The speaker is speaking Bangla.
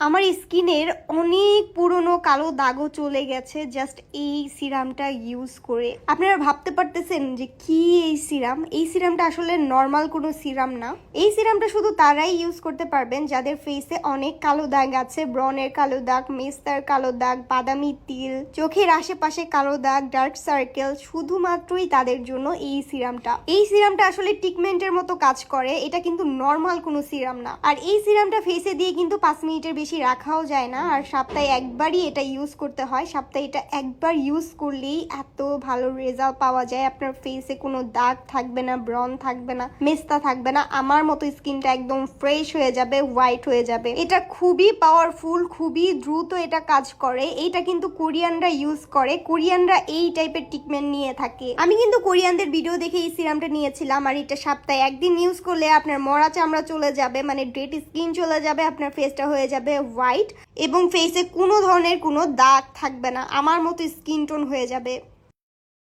আমার স্কিনের অনেক পুরনো কালো দাগও চলে গেছে জাস্ট এই সিরামটা ইউজ করে। আপনারা ভাবতে পারতেছেন যে কি এই সিরাম? এই সিরামটা আসলে নর্মাল কোনো সিরাম না। এই সিরামটা শুধু তারাই ইউজ করতে পারবেন, যাদের ফেসে অনেক কালো দাগ আছে ব্রনের কালো দাগ, মেস্তার কালো দাগ, বাদামি তিল, চোখের আশেপাশে কালো দাগ ডার্ক সার্কেল শুধুমাত্রই তাদের জন্য এই সিরামটা। এই সিরামটা আসলে টিকমেন্টের মতো কাজ করে, এটা কিন্তু নর্মাল কোনো সিরাম না। আর এই সিরামটা ফেসে দিয়ে কিন্তু পাঁচ মিনিটের বেশি রাখাও যায় না। আর সপ্তাহে একবারই এটা ইউজ করতে হয়। সপ্তাহে এটা একবার ইউজ করলেই এত ভালো রেজাল্ট পাওয়া যায়। আপনার ফেসে কোনো দাগ থাকবে না ব্রন থাকবে না, মেস্তা থাকবে না। আমার মতো স্কিনটা একদম ফ্রেশ হয়ে যাবে হোয়াইট হয়ে যাবে। এটা খুবই পাওয়ারফুল খুবই দ্রুত এটা কাজ করে। এইটা কিন্তু কোরিয়ানরা ইউজ করে। কোরিয়ানরা এই টাইপের ট্রিটমেন্ট নিয়ে থাকে। আমি কিন্তু কোরিয়ানদের ভিডিও দেখে এই সিরামটা নিয়েছিলাম। আর এটা সপ্তাহে একদিন ইউজ করলে আপনার মরা চামড়া চলে যাবে মানে ডেট স্কিন চলে যাবে, আপনার ফেসটা হয়ে যাবে। হোয়াইট এবং ফেসে কোনো ধরনের কোনো দাগ থাকবে না। আমার মতো স্কিন টোন হয়ে যাবে।